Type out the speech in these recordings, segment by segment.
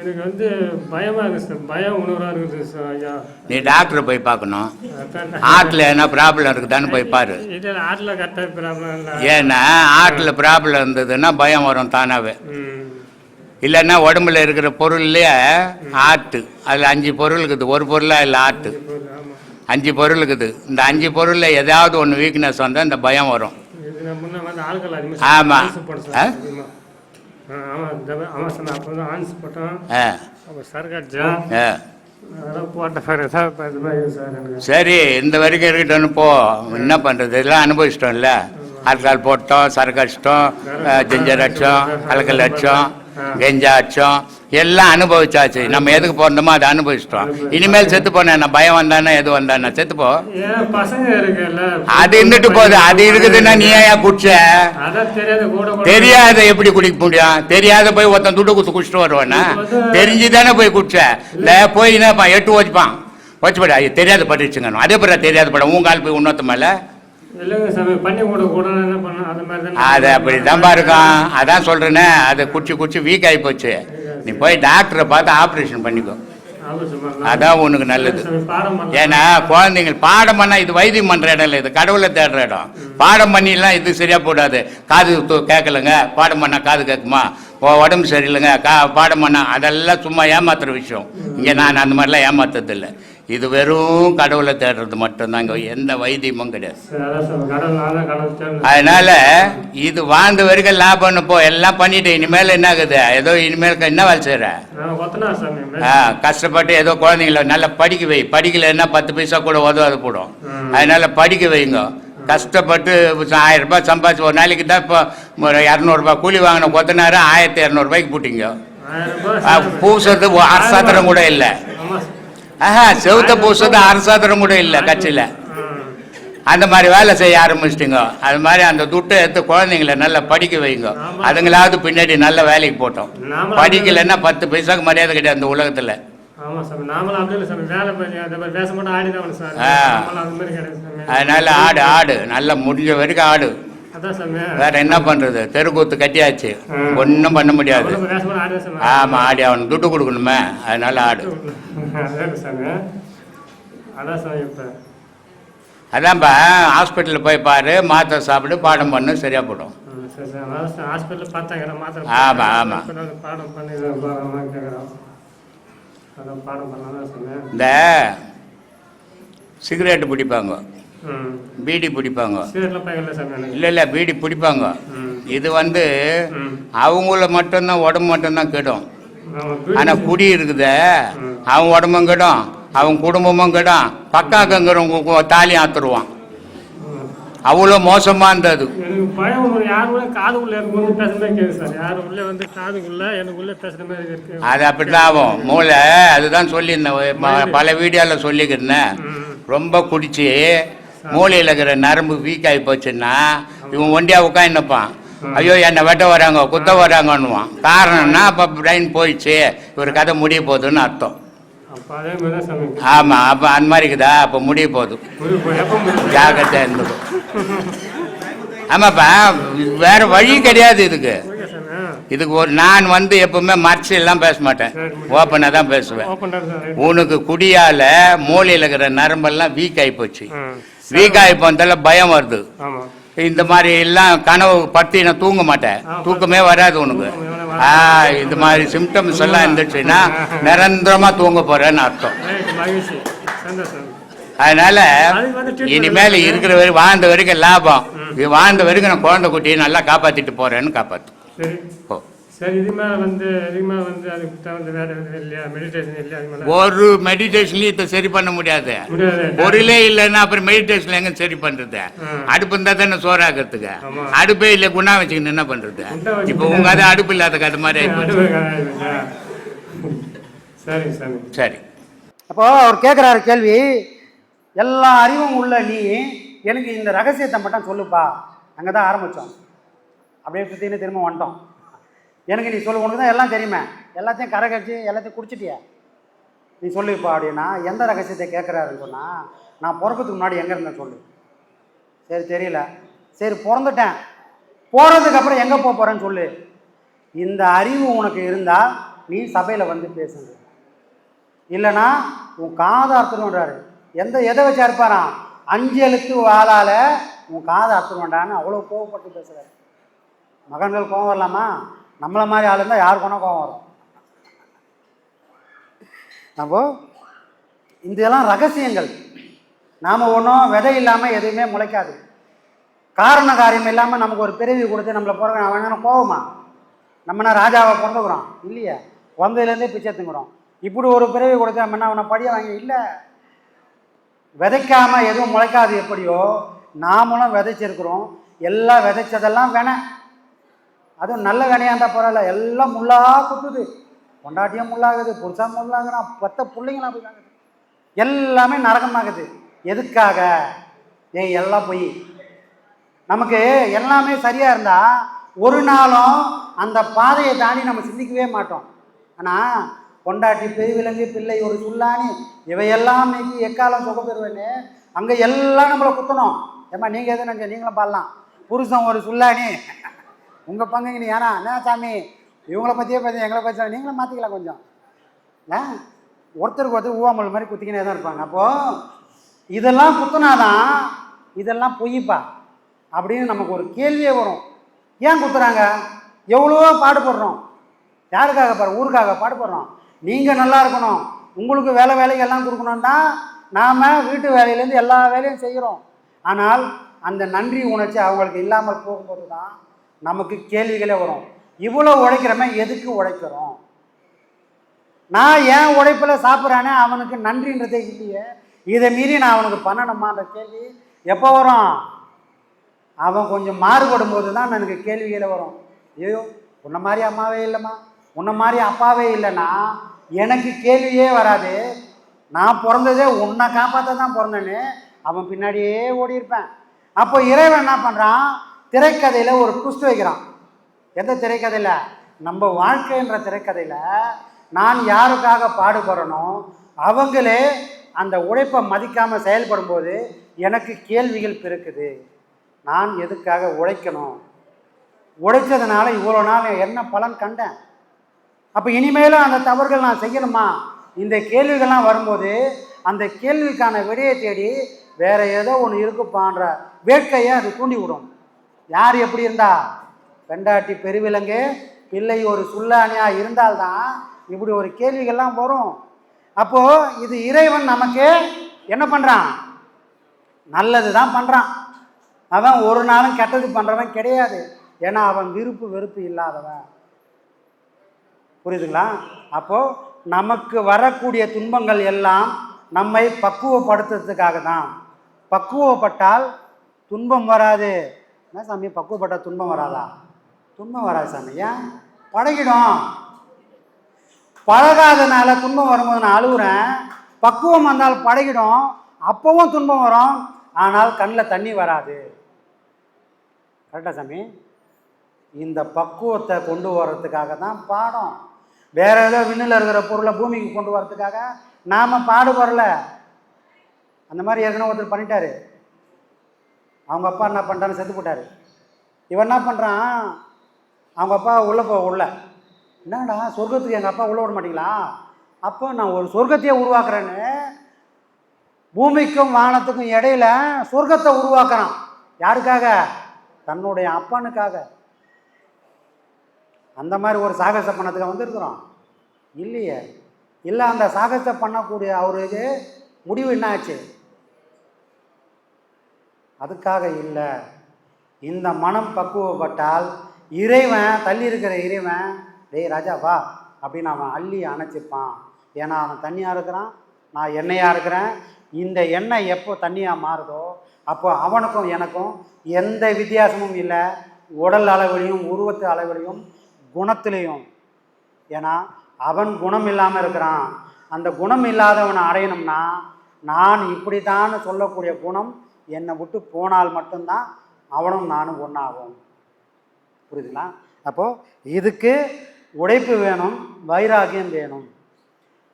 எனக்கு வந்து பயமா இருக்கு சார். பயம் உணர்வா இருக்குது சார் ஐயா. நீ டாக்டரை போய் பார்க்கணும். ஹார்ட்டில் என்ன ப்ராப்ளம் இருக்குதான்னு போய் பாரு. இதில் ஆட்டில் கரெக்டாக ப்ராப்ளம் இல்லை. ஏன்னா ஹார்ட்டில் ப்ராப்ளம் இருந்ததுன்னா பயம் வரும் தானாவே. இல்லைன்னா உடம்புல இருக்கிற பொருள்லேயே ஆட்டு. அதில் அஞ்சு பொருள் இருக்குது. ஒரு பொருளாக இல்லை ஆட்டு. அஞ்சு பொருள் இருக்குது. இந்த அஞ்சு பொருளில் ஏதாவது ஒன்று வீக்னஸ் வந்தால் இந்த பயம் வரும். ஆமாம் சார் இந்த வரைக்கும் இருக்கட்டும்னு போ. என்ன பண்ணுறது இதெல்லாம் அனுபவிச்சிட்டோம்ல. ஆல்கால் போட்டோம் சரக்கு அடிச்சிட்டோம் ஜிஞ்சர் அடிச்சோம் கலக்கல் அடிச்சோம். கெஞ்சா அடிச்சோம் எல்லாம் அனுபவிச்சாச்சு. நம்ம எதுக்கு பிறந்தோமோ அதை அனுபவிச்சிட்டோம். இனிமேல் செத்து போனேன் பயம் வந்தானே எது வந்தானே? செத்து போ. அது இருந்துட்டு போகுது. அது இருக்குதுன்னா நீ ஏன் குடிச்ச? தெரியாது எப்படி குடிக்க முடியும்? தெரியாத போய் ஒருத்தன் துட்டு குத்து குடிச்சிட்டு வருவானா தெரிஞ்சு தானே போய் குடிச்ச? இந்த போய் என்னப்பா எட்டு வச்சுப்பான் வச்சுப்படா தெரியாத பட்டுச்சுங்க அதே பிறகு தெரியாத படம். உன் கால் போய் உன்னொத்த மேல. அது அப்படி தான்ப்பா இருக்கும். அதான் சொல்றேனே அதை குடிச்சு குடிச்சு வீக் ஆகி போச்சு. நீ போய் டாக்டரை பார்த்து ஆப்ரேஷன் பண்ணிக்கோ. அதான் உனக்கு நல்லது. சாமி பாடம் பண்ண ஏன்னா குழந்தைங்க பாடம் பண்ணா இது வைத்தியம் பண்ற இடம் இல்லை. இது கடவுளை தேடுற இடம். பாடம் பண்ணிலாம் இது சரியா போடாது. காது கேட்கலங்க. பாடம் பண்ணா காது கேட்குமா? உடம்பு சரியில்லைங்க. கா பாடம் பண்ணா அதெல்லாம் சும்மா ஏமாத்துற விஷயம். இங்க நான் அந்த மாதிரிலாம் ஏமாத்துறது இல்லை. இது வெறும் கடவுளை தேடுறது மட்டும்தான் இங்க எந்த வைத்தியமும் கிடையாது. அதனால இது வாழ்ந்த வரைக்கும் லாபம்னு போ எல்லாம் பண்ணிட்டு இனிமேல் என்ன ஆகுது? ஏதோ இனிமேல் என்ன வேலை செய்யற ஆ, கஷ்டப்பட்டு ஏதோ குழந்தைங்கள நல்லா படிக்க வை. படிக்கலைன்னா பத்து பைசா கூட உதவாது போடும். அதனால படிக்க வைங்க. கஷ்டப்பட்டு ஆயிரம் ரூபாய் சம்பாதிச்சு ஒரு நாளைக்கு தான் இப்போ ஒரு இரநூறுபா கூலி வாங்கின கொத்தனாரு ஆயிரத்தி இரநூறுபாய்க்கு போட்டிங்க. பூசுறது அரசாத்திரம் கூட இல்லை. ஆஹா செவுத்த பூசுறது அரசாத்திரம் கூட இல்லை கட்சியில். அந்த மாதிரி வேலை செய்ய ஆரம்பிச்சிட்டிங்க. அது மாதிரி அந்த துட்டை எடுத்து குழந்தைங்கள நல்லா படிக்க வைங்க. அதுங்களாவது பின்னாடி நல்ல வேலைக்கு போட்டோம். படிக்கலைன்னா பத்து பைசாக்கு மரியாதை கிடையாது அந்த உலகத்தில். அதனால ஆடு ஆடு. நல்லா முடிஞ்ச வரைக்கும் ஆடு. வேற என்ன பண்றது? தெருக்கூத்து கட்டியாச்சு. ஒன்றும் பண்ண முடியாது. ஆமா ஆடி அவனுக்கு துட்டு கொடுக்கணுமே. அதனால ஆடு. அதான் இப்போ. அதான்ப்பா ஹாஸ்பிட்டலில் போய் பாரு மாத்திரை சாப்பிடு பாடம் பண்ணு சரியா போடும் ம், சரி சார். அதான் சார் ஹாஸ்பிட்டலில் பார்த்தாங்க மாத்திரை ஆமா, ஆமா. இப்ப நாங்க பாடம் பண்ணி தான் போகிறோம் கேட்குறோம் அதான் பாடம் பண்ணலாம் சாமி இந்த சிகரெட்டு பிடிப்பாங்க. பீடி பிடிப்பாங்க. இல்லை இல்லை பீடி பிடிப்பாங்க. இது வந்து அவங்கள மட்டும்தான் உடம்பு மட்டும்தான் கெடும். ஆனால் குடி இருக்குதே. அவன் உடம்பும் கெடும் அவன் குடும்பமும் கெடும். பக்காக்கங்கிறவங்க தாலி ஆத்துருவான். அவ்வளோ மோசமாக இருந்தது. எனக்கு பயம் ஒரு யார் கூட காதுக்குள்ள எனக்கு வந்து பேசுற மாதிரி கேட்குது சார். யார் உள்ளே வந்து காதுக்குள்ள எனக்கு உள்ளே பேசுற மாதிரி இருக்கு? அது அப்படிதான் ஆகும். மூளை அதுதான் சொல்லியிருந்தேன். பல வீடியோவில் சொல்லிக்கிறேன். ரொம்ப குடிச்சு மூளையில் இருக்கிற நரம்பு வீக் ஆகி போச்சுன்னா இவன் ஒண்டியா உட்காந்துப்பான் ஐயோ என்னை வெட்ட வராங்க குத்த வராங்கன்னுவான். காரணம்னா அப்போ பிரெயின் போயிடுச்சு. ஒரு கதை முடிய போகுதுன்னு அர்த்தம். ஆமாம் அப்போ அந்த மாதிரி இருக்குதா? அப்போ முடிய போகுது ஜாக்கிரதையாக இருந்துக்கும் ஆமாப்பா வேற வழி கிடையாது இதுக்கு. இதுக்கு ஒரு நான் வந்து எப்பவுமே மறைச்சு எல்லாம் பேச மாட்டேன். ஓப்பனாக தான் பேசுவேன். உனக்கு குடியால மூளையில் இருக்கிற நரம்பெல்லாம் வீக் ஆகி போச்சு. வீக் ஆகி போனதால பயம் வருது. இந்த மாதிரி எல்லாம் கனவு பத்தி நான் தூங்க மாட்டேன். தூக்கமே வராது உனக்கு. ஆ இந்த மாதிரி சிம்டம்ஸ் எல்லாம் இருந்துச்சுன்னா நிரந்தரமா தூங்க போறேன்னு அர்த்தம். அதனால இனிமேல் இருக்கு. இருக்கிற வரை வாழ்ந்த வரைக்கும் லாபம். வாழ்ந்த வரைக்கும் நான் குழந்தை குட்டியை நல்லா காப்பாத்திட்டு போறேன்னு காப்பாத்து. போ. சரி இது மேலே வந்து இதுக்கு மேலே வந்து அதுக்கு தகுந்த வேற இல்லையா? மெடிடேஷன் இல்லையா அது மேலே? ஒரு மெடிடேஷன்லயும் இதை சரி பண்ண முடியாது. பொருளே இல்லைன்னா அப்புறம் மெடிடேஷன்ல எங்க சரி பண்றது? ஆ. அடுப்பு இருந்தா தானே சோறாக்கிறதுக்கு. அடுப்பே இல்ல குணா வச்சுக்கின்னு என்ன வச்சுக்கிட்டு- இப்ப உங்க அது அடுப்பு இல்லாத கதை மாதிரி? சரிங்க சாமி சரி அப்போ அவர் கேட்குறாரு கேள்வி எல்லா அறிவும் உள்ள நீ எனக்கு இந்த ரகசியத்தை மட்டும் சொல்லுப்பா. அங்கே தான் ஆரம்பித்தோம் அப்படியே சுற்றின்னு திரும்ப வந்துட்டோம். எனக்கு நீ சொல்லு உனக்கு தான் எல்லாம் தெரியுமே. எல்லாத்தையும் கரை கழிச்சு எல்லாத்தையும் குடிச்சிட்டியா. நீ சொல்லுப்பா அப்படின்னா எந்த ரகசியத்தை கேட்குறாருன்னு சொன்னால் நான் பிறக்கிறதுக்கு முன்னாடி எங்கே இருந்தேன் சொல்லு. சரி தெரியல. சரி பிறந்துட்டேன். போகிறதுக்கப்புறம் எங்கே போக போகிறேன்னு சொல்லு. இந்த அறிவு உனக்கு இருந்தால் நீ சபையில் வந்து பேசுங்க. இல்லைன்னா உன் காதை அர்த்தணுன்றாரு எந்த எதை வச்சு அறுப்பாராம் அஞ்சு எழுத்து வாளால உன் காதை அறுத்துணுண்டான்னு அவ்வளோ கோவப்பட்டு பேசுகிறார் மகன்கள் கோவம் வரலாமா? நம்மளை மாதிரி ஆள் இருந்தால் யாருக்கு வேணால் கோவம் வரும்? அப்போ இதெல்லாம் ரகசியங்கள். நாம் ஒன்றும் விதை இல்லாமல் எதுவுமே முளைக்காது. காரண காரியம் இல்லாமல் நமக்கு ஒரு பிறவி கொடுத்து நம்மளை பிறகு அவன் கோவமா? நம்மனா ராஜாவை பிறந்துக்கிறோம்? இல்லையா. குழந்தையிலேருந்தே பிச்சை எடுத்துக்கிறோம். இப்படி ஒரு பிறவி கொடுத்து நம்ம என்ன அவனை படிய வாங்கி இல்லை. விதைக்காமல் எதுவும் முளைக்காது எப்படியோ. நாமளும் விதைச்சிருக்கிறோம். எல்லாம் விதைச்சதெல்லாம் வேணை அதுவும் நல்ல வினையாக இருந்தால் பரவாயில்ல. எல்லாம் முள்ளாக குத்துது. பொண்டாட்டியும் முள்ளாகுது புருஷன் முள்ளாகுறான் பத்த பிள்ளைங்களாம் அப்படிதாகுது எல்லாமே நரகமாகுது. எதுக்காக? ஏய் எல்லாம் போய். நமக்கு எல்லாமே சரியாக இருந்தால் ஒரு நாளும் அந்த பாதையை தாண்டி நம்ம சிந்திக்கவே மாட்டோம். ஆனால் பொண்டாட்டி பெருவிலங்கு பிள்ளை ஒரு சுல்லானி இவையெல்லாம் நீக்கி எக்காலம் சுக பெறுவேன்னு அங்கே எல்லாம் நம்மளை குத்தணும். ஏம்மா நீங்கள் எது நினச்ச நீங்களும் பாடலாம். புருஷன் ஒரு சுல்லானி உங்கள் பங்குங்க நீ ஏன்னா என்ன சாமி? இவங்கள பற்றியே பேச எங்களை பேச நீங்களும் மாற்றிக்கலாம் கொஞ்சம். ஆ? ஒருத்தருக்கு ஒருத்தர் ஊவாமல் மாதிரி குத்திக்கினே தான் இருப்பாங்க. அப்போது இதெல்லாம் குத்துனாதான் இதெல்லாம் பொய்ப்பா? அப்படின்னு நமக்கு ஒரு கேள்வியே வரும். ஏன் குத்துறாங்க? எவ்வளவோ பாடுபடுறோம் யாருக்காக பாரு? ஊருக்காக பாடுபடுறோம் நீங்கள் நல்லா இருக்கணும். உங்களுக்கு வேலை வேலைகள்லாம் எல்லாம் கொடுக்கணும்னா நாம் வீட்டு வேலையிலேருந்து எல்லா வேலையும் செய்கிறோம் ஆனால் அந்த நன்றி உணர்ச்சி அவங்களுக்கு இல்லாமல் போகும்போது தான் நமக்கு கேள்விகளே வரும். இவ்வளோ உழைக்கிறமே எதுக்கு உழைக்கிறோம்? நான் ஏன் உழைப்பில் சாப்பிட்றானே அவனுக்கு நன்றின்றதே இல்லையே. இதை மீறி நான் அவனுக்கு பண்ணணுமான்ற கேள்வி எப்போ வரும்? அவன் கொஞ்சம் மாறுபடும் போது தான் எனக்கு கேள்விகளை வரும். ஐயோ உன்ன மாதிரி அம்மாவே இல்லைம்மா. உன்ன மாதிரி அப்பாவே இல்லைன்னா எனக்கு கேள்வியே வராது. நான் பிறந்ததே உன்னை காப்பாற்ற தான் பிறந்தேன்னு அவன் பின்னாடியே ஓடியிருப்பேன். அப்போ இறைவன் என்ன பண்ணுறான் திரைக்கதையில் ஒரு ட்விஸ்ட் வைக்கிறான். எந்த திரைக்கதையில்? நம்ம வாழ்க்கைன்ற திரைக்கதையில் நான் யாருக்காக பாடுபடுறனோ அவங்களே அந்த உழைப்பை மதிக்காமல் செயல்படும் போது எனக்கு கேள்விகள் பிறக்குது. நான் எதுக்காக உழைக்கணும்? உழைச்சதுனால இவ்வளோ நாள் என்ன பலன் கண்டேன்? அப்போ இனிமேலும் அந்த தவறுகள் நான் செய்யணுமா? இந்த கேள்விகள்லாம் வரும்போது அந்த கேள்விக்கான விடையை தேடி வேற ஏதோ ஒன்று இருக்குப்பான்ற வேட்கையை அது தூண்டி விடும் யார் எப்படி இருந்தா? பெண்டாட்டி பெருவிலங்கு பிள்ளை ஒரு சுல்லானியா இருந்தால்தான் இப்படி ஒரு கேள்விகள்லாம் வரும். அப்போ இது இறைவன் நமக்கு என்ன பண்ணுறான் நல்லது தான் பண்ணுறான் அவன் ஒரு நாளும் கெட்டது பண்ணுறவன் கிடையாது. ஏன்னா அவன் விருப்பு வெறுப்பு இல்லாதவன். புரியுதுங்களா? அப்போது நமக்கு வரக்கூடிய துன்பங்கள் எல்லாம் நம்மை பக்குவப்படுத்துறதுக்காக தான் பக்குவப்பட்டால் துன்பம் வராது. என்ன சாமி பக்குவப்பட்ட துன்பம் வராதா? துன்பம் வராது சாமி. ஏன்? பழகிடும். பழகாதனால துன்பம் வரும்போது நான் அழுகுறேன். பக்குவம் வந்தால் பழகிடும். அப்பவும் துன்பம் வரும். ஆனால் கண்ணில் தண்ணி வராது. கரெக்டா சாமி? இந்த பக்குவத்தை கொண்டு வர்றதுக்காக தான் பாடம். வேற ஏதோ விண்ணில் இருக்கிற பொருளை பூமிக்கு கொண்டு வரதுக்காக நாம் பாடுபடல. அந்த மாதிரி ஏற்கனவே ஒருத்தர் பண்ணிட்டாரு. அவங்க அப்பா என்ன பண்ணுறான்னு செத்து போட்டாரு இவன் என்ன பண்ணுறான் அவங்க அப்பா உள்ளே போ உள்ள. என்னடா சொர்க்கத்துக்கு எங்கள் அப்பா உள்ளே விட மாட்டீங்களா? அப்போ நான் ஒரு சொர்க்கத்தையே உருவாக்குறேன்னு பூமிக்கும் வானத்துக்கும் இடையில சொர்க்கத்தை உருவாக்குறான். யாருக்காக? தன்னுடைய அப்பனுக்காக. அந்த மாதிரி ஒரு சாகச பண்ணதுக்காக வந்திருக்கிறோம். இல்லையே. இல்லை அந்த சாகசத்தை பண்ணக்கூடிய அவருக்கு முடிவு என்ன ஆச்சு அதுக்காக இல்லை. இந்த மனம் பக்குவப்பட்டால் இறைவன் தள்ளி இருக்கிற இறைவன் டேய் ராஜா வா அப்படின்னு அவன் அள்ளி அணைச்சிப்பான். ஏன்னா அவன் தண்ணியாக இருக்கிறான் நான் எண்ணெயாக இருக்கிறேன். இந்த எண்ணெய் எப்போ தண்ணியாக மாறுதோ அப்போ அவனுக்கும் எனக்கும் எந்த வித்தியாசமும் இல்லை. உடல் அளவிலையும் உருவத்து அளவிலையும் குணத்திலையும். ஏன்னா அவன் குணம் இல்லாமல் இருக்கிறான். அந்த குணம் இல்லாதவனை அடையணும்னா நான் இப்படித்தான்னு சொல்லக்கூடிய குணம் என்னை விட்டு போனால் மட்டும்தான் அவனும் நானும் ஒன்றாகும் புரியுதுங்களா? அப்போது இதுக்கு உழைப்பு வேணும் வைராகியம் வேணும்.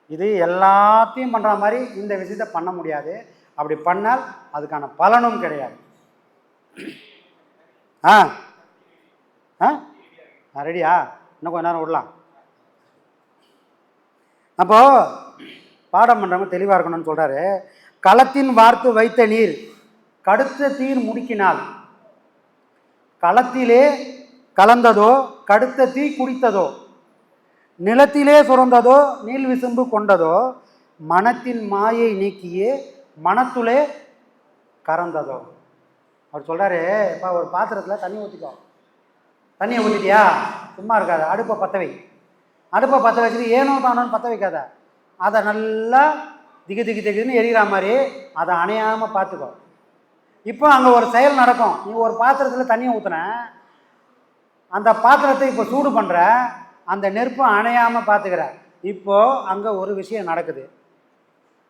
இது எல்லாத்தையும் பண்ணுற மாதிரி இந்த விஷயத்த பண்ண முடியாது. அப்படி பண்ணால் அதுக்கான பலனும் கிடையாது. ஆ? ஆ? ரெடியா? இன்னும் கொஞ்ச நேரம் விடலாம். அப்போது பாடம் பண்ணுறவங்க தெளிவாக இருக்கணும்னு சொல்கிறாரு களத்தின் வார்த்து வைத்த நீர். கடுத்த தீர் முடுக்கினால் களத்திலே கலந்ததோ கடுத்த தீ குடித்ததோ நிலத்திலே சுரந்ததோ நீள் விசும்பு கொண்டதோ மனத்தின் மாயை நீக்கியே மனத்துளே கறந்ததோ. அவர் சொல்கிறாரு இப்போ ஒரு பாத்திரத்தில் தண்ணி ஊற்றிக்கோ தண்ணியை ஊற்றிட்டியா சும்மா இருக்காது அடுப்பை பற்ற வை. அடுப்பை பற்ற வச்சுட்டு ஏனோ தானோன்னு பற்ற வைக்காத. அதை நல்லா திகு திகு திகுன்னு எரிகிற மாதிரி அதை அணையாமல் பார்த்துக்கோ இப்போ அங்கே ஒரு செயல் நடக்கும். நீ ஒரு பாத்திரத்தில் தண்ணியை ஊற்றுன அந்த பாத்திரத்தை இப்போ சூடு பண்ணுற அந்த நெருப்பு அணையாமல் பார்த்துக்கிற இப்போது அங்கே ஒரு விஷயம் நடக்குது.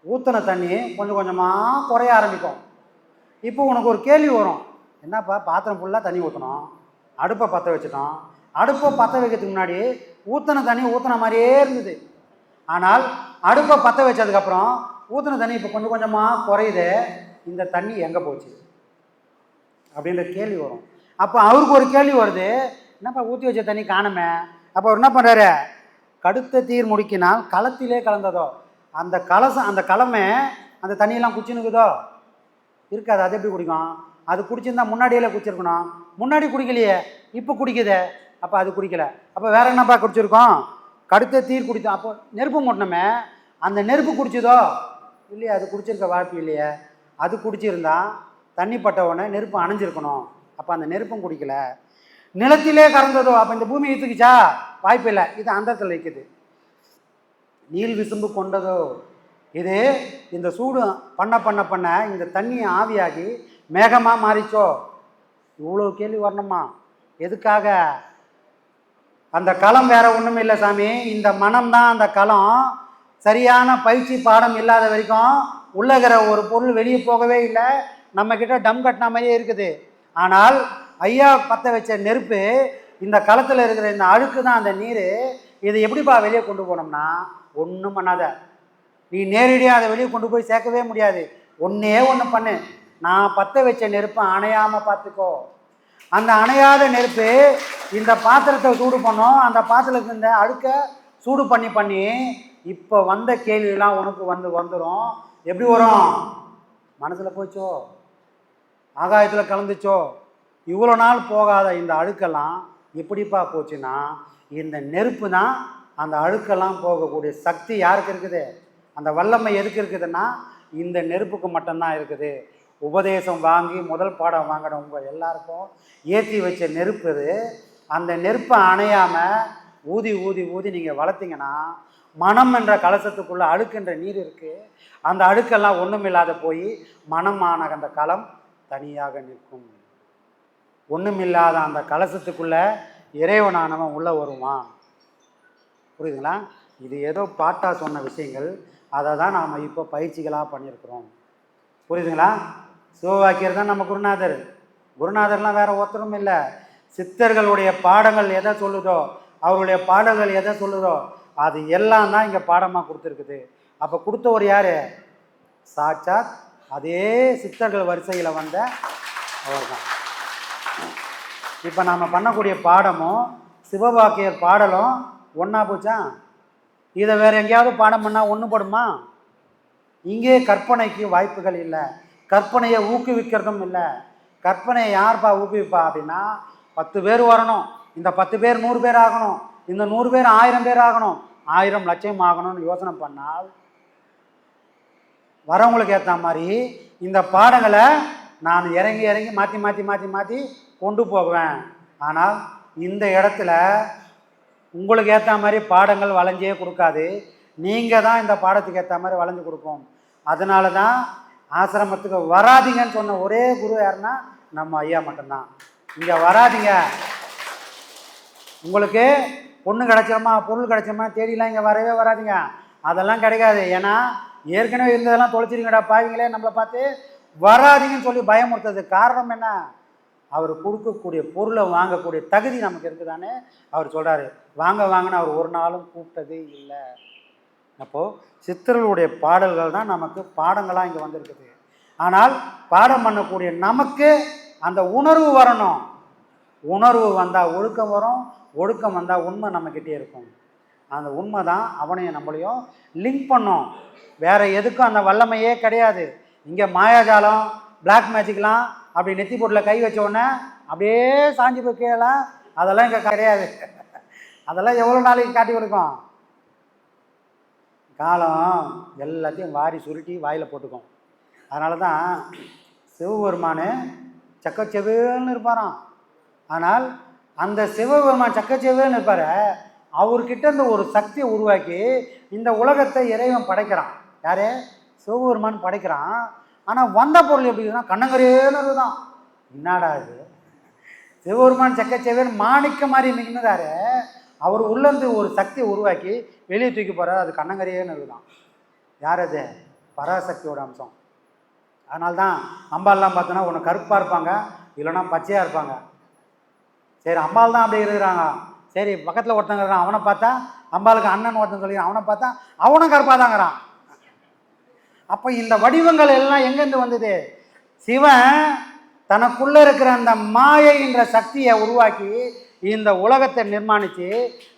ஊற்றின தண்ணி கொஞ்சம் கொஞ்சமாக குறைய ஆரம்பிக்கும். இப்போ உனக்கு ஒரு கேள்வி வரும். என்னப்பா பாத்திரம் ஃபுல்லாக தண்ணி ஊற்றணும் அடுப்பை பற்ற வச்சுட்டோம். அடுப்பை பற்ற வைக்கிறதுக்கு முன்னாடி ஊற்றின தண்ணி ஊற்றின மாதிரியே இருந்தது. ஆனால் அடுப்பை பற்ற வச்சதுக்கப்புறம் ஊற்றின தண்ணி இப்போ கொஞ்சம் கொஞ்சமாக குறையுது. இந்த தண்ணி எங்கே போச்சு? அப்படின்ற கேள்வி வரும். அப்போ அவருக்கு ஒரு கேள்வி வருது. என்னப்பா ஊற்றி வச்ச தண்ணி காணுமே? அப்போ அவர் என்ன பண்ணுறாரு கடுத்த தீர் முடிக்கினால் களத்திலே கலந்ததோ? அந்த கலசம் அந்த கலமை அந்த தண்ணியெல்லாம் குச்சினுக்குதோ இருக்காது. அது எப்படி குடிக்கும்? அது குடிச்சிருந்தா முன்னாடியெல்லாம் குடிச்சிருக்கணும் முன்னாடி குடிக்கலையே. இப்போ குடிக்குதே. அப்போ அது குடிக்கல. அப்போ வேற என்னப்பா குடிச்சிருக்கோம்? கடுத்த தீர் குடித்தோம் அப்போ நெருப்பு மூட்டினமே அந்த நெருப்பு குடிச்சதோ? இல்லையே. அது குடிச்சிருக்க வாய்ப்பு இல்லையே. அது குடிச்சிருந்தா தண்ணி பட்ட உடனே நெருப்பு அணைஞ்சிருக்கணும். அப்போ அந்த நெருப்பும் குடிக்கல. நிலத்திலே கறந்ததோ அப்போ இந்த பூமி இத்துக்குச்சா வாய்ப்பு இல்லை. இது அந்தத்தில் வைக்குது நீள் விசும்பு கொண்டதோ இது இந்த சூடு பண்ண பண்ண பண்ண இந்த தண்ணியை ஆவியாகி மேகமாக மாறிச்சோ? இவ்வளோ கேள்வி வரணுமா? எதுக்காக? அந்த களம் வேற ஒன்றும் இல்லை சாமி. இந்த மனம் தான் அந்த களம். சரியான பயிற்சி பாடம் இல்லாத வரைக்கும் உள்ளகிற ஒரு பொருள் வெளியே போகவே இல்லை. நம்மக்கிட்ட டம் கட்டின மாதிரியே இருக்குது. ஆனால் ஐயா பற்ற வச்ச நெருப்பு இந்த களத்தில் இருக்கிற இந்த அழுக்கு தான் அந்த நீர். இதை எப்படிப்பா வெளியே கொண்டு போனோம்னா ஒன்றும் பண்ணாத. நீ நேரடியாக அதை வெளியே கொண்டு போய் சேர்க்கவே முடியாது. ஒன்றே ஒன்று பண்ணு. நான் பற்ற வச்ச நெருப்பை அணையாமல் பார்த்துக்கோ. அந்த அணையாத நெருப்பு இந்த பாத்திரத்தை சூடு பண்ணோம். அந்த பாத்திரத்துக்கு இந்த அழுக்கை சூடு பண்ணி பண்ணி இப்போ வந்த கேள்வியெல்லாம் உனக்கு வந்து வந்துடும் எப்படி வரும்? மனசில் போச்சோ? ஆகாயத்தில் கலந்துச்சோ? இவ்வளோ நாள் போகாத இந்த அழுக்கெல்லாம் எப்படிப்பா போச்சுன்னா இந்த நெருப்பு தான் அந்த அழுக்கெல்லாம் போகக்கூடிய சக்தி யாருக்கு இருக்குது? அந்த வல்லமை எதுக்கு இருக்குதுன்னா இந்த நெருப்புக்கு மட்டும்தான் இருக்குது. உபதேசம் வாங்கி முதல் பாடம் வாங்கினவங்க எல்லாருக்கும் ஏற்றி வச்ச நெருப்பு இது. அந்த நெருப்பை அணையாமல் ஊதி ஊதி ஊதி நீங்கள் வளர்த்தீங்கன்னா மனம் என்ற கலசத்துக்குள்ளே அழுக்குன்ற நீர் இருக்குது அந்த அழுக்கெல்லாம் ஒன்றுமில்லாத போய் மனமான அந்த களம் தனியாக நிற்கும். ஒன்றுமில்லாத அந்த கலசத்துக்குள்ளே இறைவனானவன் உள்ளே வருவான். புரியுதுங்களா? இது ஏதோ பாட்டாக சொன்ன விஷயங்கள். அதை தான் நாம் இப்போ பயிற்சிகளாக பண்ணியிருக்கிறோம். புரியுதுங்களா? சிவவாக்கியர் தான் நம்ம குருநாதர். குருநாதர்லாம் வேறு ஒருத்தரும் இல்லை. சித்தர்களுடைய பாடங்கள் எதை சொல்லுதோ அவருடைய பாடல்கள் எதை சொல்லுதோ அது எல்லாம் தான் இங்கே பாடமாக கொடுத்துருக்குது. அப்போ கொடுத்தவர் யார்? சாட்சாத் அதே சித்தர்கள் வரிசையில் வந்த அவர்தான். இப்போ நாம் பண்ணக்கூடிய பாடமும் சிவபாக்கியர் பாடலும் ஒன்றா போச்சா? இதை வேறு எங்கேயாவது பாடம் பண்ணால் ஒன்று படுமா? இங்கே கற்பனைக்கு வாய்ப்புகள் இல்லை. கற்பனையை ஊக்குவிக்கிறதும் இல்லை. கற்பனையை யார்ப்பா ஊக்குவிப்பா அப்படின்னா பத்து பேர் வரணும். இந்த பத்து பேர் நூறு பேர் ஆகணும். இந்த நூறு பேர் ஆயிரம் பேர் ஆகணும். ஆயிரம் லட்சம் ஆகணும்னு யோசனை பண்ணால் வரவங்களுக்கு ஏற்ற மாதிரி இந்த பாடங்களை நான் இறங்கி இறங்கி மாற்றி மாற்றி மாற்றி மாற்றி கொண்டு போவேன். ஆனால் இந்த இடத்துல உங்களுக்கு ஏற்ற மாதிரி பாடங்கள் வளைஞ்சே கொடுக்காது. நீங்கள் தான் இந்த பாடத்துக்கு ஏற்ற மாதிரி வளைஞ்சு கொடுக்கும் அதனால தான் ஆசிரமத்துக்கு வராதீங்கன்னு சொன்ன ஒரே குரு யாருன்னா நம்ம ஐயா மட்டும்தான். இங்கே வராதீங்க. உங்களுக்கு பொண்ணு கிடைச்சிருமா பொருள் கிடைச்சிருமா தேடிலாம் இங்கே வரவே வராதீங்க. அதெல்லாம் கிடைக்காது. ஏன்னா ஏற்கனவே இருந்ததெல்லாம் தொலைச்சிருங்கடா பாவீங்களே நம்மளை பார்த்து வராதீங்கன்னு சொல்லி பயமுறுத்தது காரணம் என்ன? அவர் கொடுக்கக்கூடிய பொருளை வாங்கக்கூடிய தகுதி நமக்கு இருக்குதானே அவர் சொல்கிறாரு வாங்க வாங்கன்னு அவர் ஒரு நாளும் கூப்பிட்டதே இல்லை. அப்போது சித்தர்களுடைய பாடல்கள் தான் நமக்கு பாடங்களாக இங்கே வந்திருக்குது. ஆனால் பாடம் பண்ணக்கூடிய நமக்கு அந்த உணர்வு வரணும். உணர்வு வந்தால் ஒழுக்கம் வரும் ஒழுக்கம் வந்தால் உண்மை நம்மக்கிட்டே இருக்கும். அந்த உண்மை தான் அவனையும் நம்மளையும் லிங்க் பண்ணும். வேற எதுக்கும் அந்த வல்லமையே கிடையாது. இங்கே மாயாஜாலம் பிளாக் மேஜிக்லாம் அப்படி நெத்தி போட்டில் கை வச்ச உடனே அப்படியே சாஞ்சி போய் கீழே அதெல்லாம் இங்கே கிடையாது. அதெல்லாம் எவ்வளோ நாளைக்கு காட்டி கொடுக்கும்? காலம் எல்லாத்தையும் வாரி சுருட்டி வாயில் போட்டுக்கும். அதனால தான் சிவபெருமான் சக்கச்செவேல்னு இருப்பாராம். ஆனால் அந்த சிவபெருமான் சக்கச்செவேல்னு இருப்பார் அவர்கிட்ட இந்த ஒரு சக்தியை உருவாக்கி இந்த உலகத்தை இறைவன் படைக்கிறான். யாரு? சிவபெருமான் படைக்கிறான். ஆனால் வந்த பொருள் எப்படி இருக்குன்னா கண்ணங்கரேன்னு தான். என்னடா இது? சிவபெருமான் சக்கச்செவேல் மாணிக்க மாதிரி மிகுந்தாரு அவர் உள்ளேருந்து ஒரு சக்தியை உருவாக்கி வெளியே தூக்கி போகிறார் அது கண்ணங்கரையேன்னு இருக்குதான் யார் அது? பராசக்தியோட அம்சம். அதனால தான் அம்பாள்லாம் பார்த்தோன்னா ஒன்று கருப்பாக இருப்பாங்க இல்லைன்னா பச்சையாக இருப்பாங்க. சரி அம்பாள் தான் அப்படி இருக்கிறாங்க. சரி பக்கத்தில் ஒருத்தங்க இருக்கிறான். அவனை பார்த்தா அம்பாளுக்கு அண்ணன் ஒருத்தன் சொல்லி அவனை பார்த்தா அவனும் கருப்பாக தாங்கிறான் அப்போ இந்த வடிவங்கள் எல்லாம் எங்கேருந்து வந்தது? சிவன் தனக்குள்ளே இருக்கிற அந்த மாயைன்ற சக்தியை உருவாக்கி இந்த உலகத்தை நிர்மாணித்து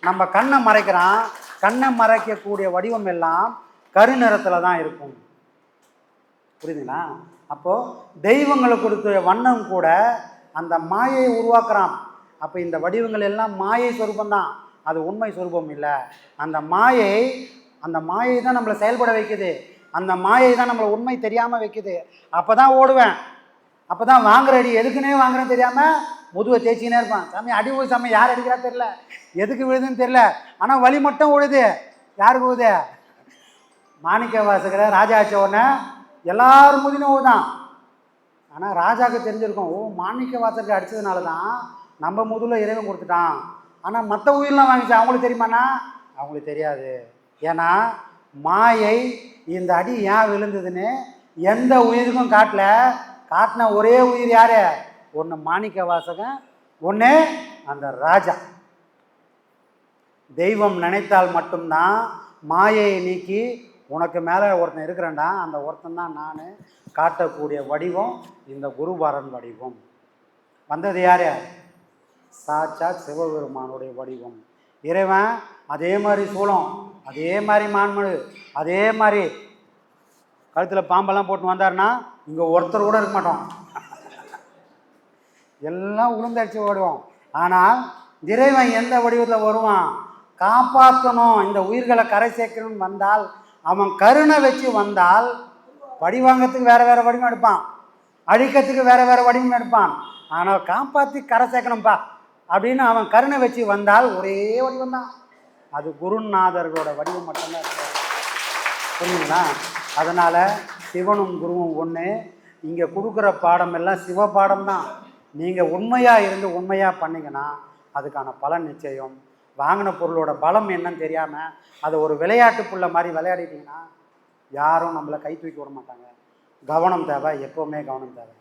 நம்ம கண்ணை மறைக்கிறான். கண்ணை மறைக்கக்கூடிய வடிவம் எல்லாம் கருநிறத்தில் தான் இருக்கும். புரியுதுங்களா? அப்போது தெய்வங்களுக்கு கொடுத்த வண்ணம் கூட அந்த மாயை உருவாக்குறான். அப்போ இந்த வடிவங்கள் எல்லாம் மாயை சொரூபம் தான். அது உண்மை சொரூபம் இல்லை. அந்த மாயை அந்த மாயை தான் நம்மளை செயல்பட வைக்குது. அந்த மாயை தான் நம்மளை உண்மை தெரியாமல் வைக்குது. அப்போ தான் ஓடுவேன். அப்போ தான் வாங்குற அடி எதுக்குன்னே வாங்குறேன்னு தெரியாமல் முதுவை தேய்ச்சினே இருப்பான். சாமி அடி விழுது சாமி யார் அடிக்கிறா தெரில எதுக்கு விழுதுன்னு தெரில ஆனால் வலி மட்டும் விழுது யாருக்கு ஊது? மாணிக்க வாசகரை ராஜா ஆச்ச உடனே எல்லாரும் முதினும் ஊதான் ஆனால் ராஜாவுக்கு தெரிஞ்சிருக்கும். ஓ மாணிக்க வாசகருக்கு அடித்ததுனால தான் நம்ம முதுல இறைவன் கொடுத்துட்டான். ஆனால் மற்ற உயிரெலாம் வாங்கிச்சு? அவங்களுக்கு தெரியுமாண்ணா? அவங்களுக்கு தெரியாது. ஏன்னா மாயை இந்த அடி ஏன் விழுந்ததுன்னு எந்த உயிருக்கும் காட்டல. காட்டின ஒரே உயிர் யாரு? ஒன்று மாணிக்க வாசகன் ஒன்று அந்த ராஜா. தெய்வம் நினைத்தால் மட்டும்தான் மாயையை நீக்கி உனக்கு மேலே ஒருத்தன் இருக்கிறேன்டா. அந்த ஒருத்தன் தான் நான். காட்டக்கூடிய வடிவம் இந்த குருபாரன் வடிவம். வந்தது யார்? சாட்சாத் சிவபெருமானுடைய வடிவம். இறைவன் அதே மாதிரி சூழம் அதே மாதிரி மான்மழு அதே மாதிரி கழுத்தில் பாம்பெல்லாம் போட்டு வந்தாருன்னா இங்கே ஒருத்தர் கூட இருக்க மாட்டோம். எல்லாம் உளுந்தடிச்சு ஓடுவோம். ஆனால் இறைவன் எந்த வடிவத்தில் வருவான்? காப்பாற்றணும் இந்த உயிர்களை கரை சேர்க்கணும்னு வந்தால் அவன் கருணை வச்சு வந்தால் வடிவாங்கத்துக்கு வேறு வேறு வடிவம் எடுப்பான். அழிக்கிறதுக்கு வேறு வேறு வடிவம் எடுப்பான். ஆனால் காப்பாற்றி கரை சேர்க்கணும்ப்பா அப்படின்னு அவன் கருணை வச்சு வந்தால் ஒரே வடிவம் தான் அது குருநாதர்களோட வடிவம் மட்டும்தான் இருக்கு. புரியுங்களா அதனால் சிவனும் குருவும் ஒன்று இங்கே கொடுக்குற பாடம் எல்லாம் சிவ பாடம் தான். நீங்கள் உண்மையாக இருந்து உண்மையாக பண்ணிங்கன்னா அதுக்கான பலன் நிச்சயம். வாங்கின பொருளோட பலம் என்னன்னு தெரியாமல் அதை ஒரு விளையாட்டு புள்ள மாதிரி விளையாடிட்டிங்கன்னா யாரும் நம்மளை கை தூக்கி விட மாட்டாங்க. கவனம் தேவை எப்போவுமே கவனம் தேவை.